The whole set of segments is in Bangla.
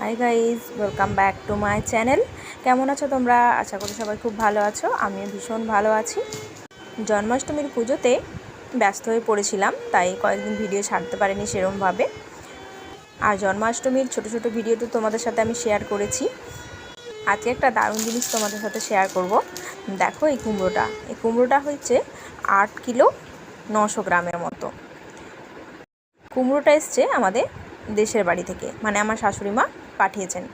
Hi guys welcome back to my channel কেমন আছো তোমরা? আশা করি সবাই খুব ভালো আছো। আমিও ভীষণ ভালো আছি। জন্মাষ্টমীর পুজোতে ব্যস্ত হয়ে পড়েছিলাম, তাই কয়েকদিন ভিডিও ছাড়তে পারিনি সেরমভাবে। আর জন্মাষ্টমীর ছোট ছোট ভিডিও তো তোমাদের সাথে আমি শেয়ার করেছি। আজকে একটা দারুণ জিনিস তোমাদের সাথে শেয়ার করব। দেখো এই কুমড়োটা। এই কুমড়োটা হচ্ছে আট কিলো নশো গ্রামের মতো। কুমড়োটা এসছে আমাদের দেশের বাড়ি থেকে। মানে আমার শাশুড়ি মা পাঠিয়েছেন।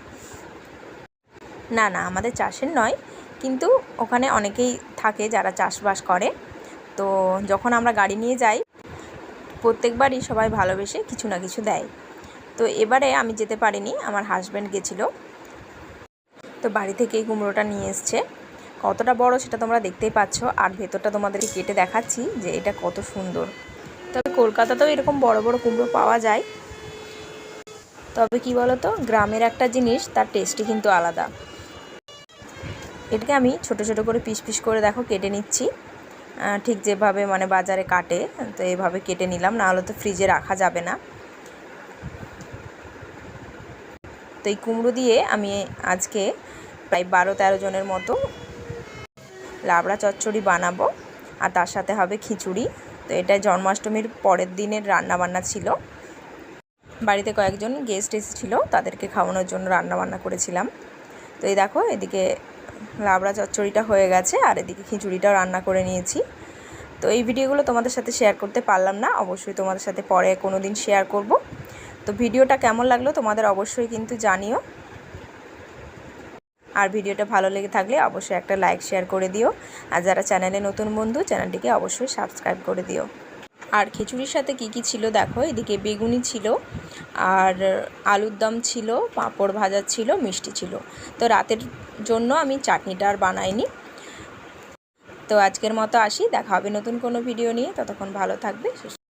না না, আমাদের চাষের নয়, কিন্তু ওখানে অনেকেই থাকে যারা চাষবাস করে। তো যখন আমরা গাড়ি নিয়ে যাই, প্রত্যেকবারই সবাই ভালোবেসে কিছু না কিছু দেয়। তো এবারে আমি যেতে পারিনি, আমার হাজব্যান্ড গেছিল। তো বাড়ি থেকে এই কুমড়োটা নিয়ে এসছে। কতটা বড় সেটা তোমরা দেখতেই পাচ্ছ, আর ভেতরটা তোমাদেরকে কেটে দেখাচ্ছি যে এটা কত সুন্দর। তবে কলকাতাতেও এরকম বড় বড় কুমড়ো পাওয়া যায়। তবে কি বলতো, গ্রামের একটা জিনিস, তার টেস্টই কিন্তু আলাদা। এটাকে আমি ছোট ছোট করে পিস পিস করে দেখো, কেটে নিচ্ছি। ঠিক যেভাবে মানে বাজারে কাটে, তো এভাবে কেটে নিলাম না হলে তো ফ্রিজে রাখা যাবে না। তো এই কুমড়ো দিয়ে আমি আজকে প্রায় বারো তেরো জনের মতো লাবড়া চচ্চড়ি বানাবো, আর তার সাথে হবে খিচুড়ি। তো এটা জন্মাষ্টমীর পরের দিনের রান্নাবান্না ছিল। বাড়িতে কয়েকজন গেস্ট এসেছিল, তাদেরকে খাওয়ানোর জন্য রান্নাবান্না করেছিলাম। তো এই দেখো, এদিকে লাবড়া চচ্চড়িটা হয়ে গেছে, আর এদিকে খিচুড়িটাও রান্না করে নিয়েছি। তো এই ভিডিওগুলো তোমাদের সাথে শেয়ার করতে পারলাম না, অবশ্যই তোমাদের সাথে পরে কোনো দিন শেয়ার করব। তো ভিডিওটা কেমন লাগল তোমাদের অবশ্যই কিন্তু জানিও। আর ভিডিওটা ভালো লেগে থাকলে অবশ্যই একটা লাইক শেয়ার করে দিও। আর যারা চ্যানেলে নতুন বন্ধু চ্যানেলটিকে অবশ্যই সাবস্ক্রাইব করে দিও। আর খিচুড়ির সাথে কি কি ছিল দেখো, এদিকে বেগুনি ছিল আর আলুর দম ছিল, পাঁপড় ভাজা ছিল, মিষ্টি ছিল। তো রাতের জন্য আমি চাটনিটা আর বানাইনি। তো আজকের মতো আসি, দেখা হবে নতুন কোনো ভিডিও নিয়ে। ততক্ষণ ভালো থাকবে